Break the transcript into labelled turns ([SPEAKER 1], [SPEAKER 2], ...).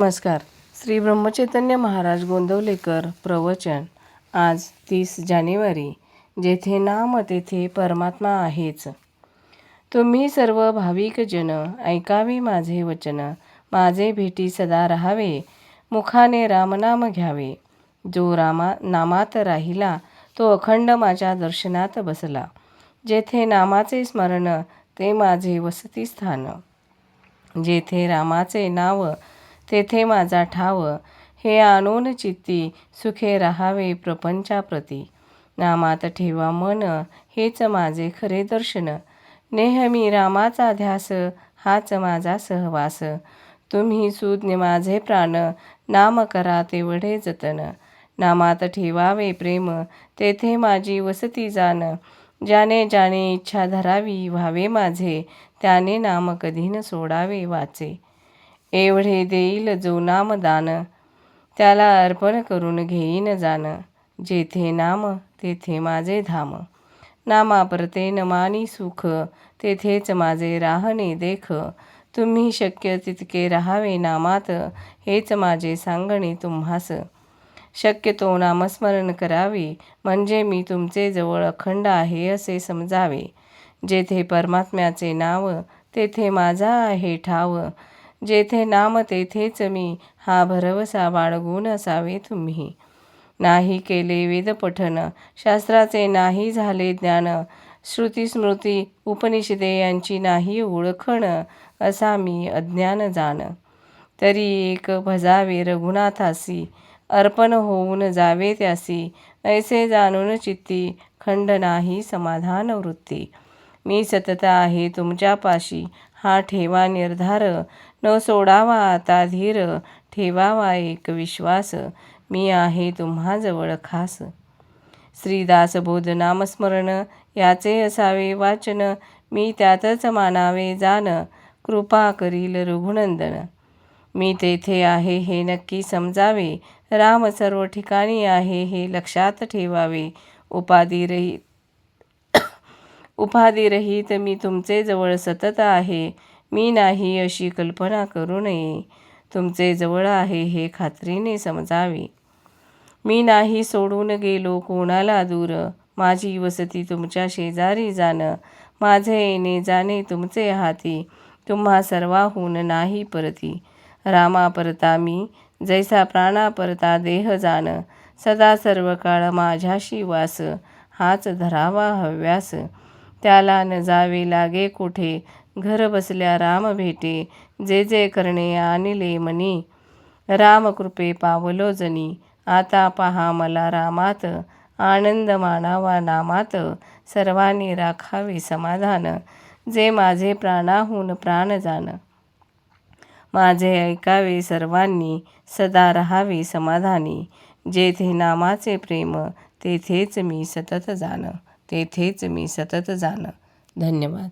[SPEAKER 1] नमस्कार. श्री ब्रह्मचैतन्य महाराज गोंदवलेकर प्रवचन. आज तीस जानेवारी जेथे नाम तेथे परमात्मा आहेच. तुम्ही सर्व भाविक जन ऐकावे माझे वचन. माझे भेटी सदा राहावे. मुखाने रामनाम घ्यावे. जो रामा नामात राहिला तो अखंड माझ्या दर्शनात बसला. जेथे नामाचे स्मरण ते माझे वसतिस्थान. जेथे रामाचे नाव तेथे माझा ठाव. हे आणून चित्ती सुखे राहावे प्रपंचाप्रती. नामात ठेवा मन हेच माझे खरे दर्शन. नेहमी रामाचा ध्यास हाच माझा सहवास. तुम्ही सुज्ञ माझे प्राण नाम करा तेवढे जतन. नामात ठेवावे प्रेम तेथे माझी वसती जाण. ज्याने ज्याने इच्छा धरावी व्हावे माझे. त्याने नाम कधी न सोडावे वाचे. एवढे देईल जो नामदान. त्याला अर्पण करून घेईन जाण जेथे नाम तेथे माझे धाम. नामापरते न मानी सुख तेथेच माझे राहणे देख. तुम्ही शक्य तितके राहावे नामात हेच माझे सांगणे तुम्हास. शक्यतो नामस्मरण करावे म्हणजे मी तुमचे जवळ अखंड आहे असे समजावे. जेथे परमात्म्याचे नाव तेथे माझा आहे ठाव. जेथे नाम तेथेच मी. हा भरवसा बाळगून असावे तुम्ही. नाही केले वेदपठन शास्त्राचे नाही झाले ज्ञान. श्रुती स्मृती उपनिषदे यांची नाही ओळखण. असा मी अज्ञान जाण. तरी एक भजावे रघुनाथासी. अर्पण होऊन जावे त्यासी. ऐसे जाणून चित्ती. खंड नाही समाधान वृत्ती. मी सतत आहे तुमच्यापाशी. हा ठेवा निर्धार. न सोडावा आता धीर. ठेवावा एक विश्वास. मी आहे तुम्हाजवळ खास. श्रीदास बोध नामस्मरण. याचे असावे वाचन. मी त्यातच मानावे जाण. कृपा करील रघुनंदन. मी तेथे आहे हे नक्की समजावे. राम सर्व ठिकाणी आहे हे लक्षात ठेवावे. उपाधिरहित उपाधिरहित मी तुमचे जवळ सतत आहे. मी नाही अशी कल्पना करू नये. तुमचे जवळ आहे हे खात्रीने समजावे. मी नाही सोडून गेलो कोणाला दूर. माझी वसती तुमच्या शेजारी जाणं. माझे येणे जाणे तुमचे हाती. तुम्हा सर्वाहून नाही परती. रामा परता मी जैसा प्राणा परता देह जाण. सदा सर्व काळ माझ्याशी वास. हाच धरावा हव्यास. त्याला न जावे लागे कुठे? घर बसल्या राम भेटे. जे जे करणे आणले मनी. रामकृपे पावलो जनी. आता पहा मला रामात. आनंद मानावा नामात. सर्वांनी राखावे समाधान. जे माझे प्राणाहून प्राण जाण माझे ऐकावे सर्वांनी. सदा रहावे समाधानी. जेथे नामाचे प्रेम तेथेच मी सतत जाण तेथेच मी सतत जाणं. धन्यवाद.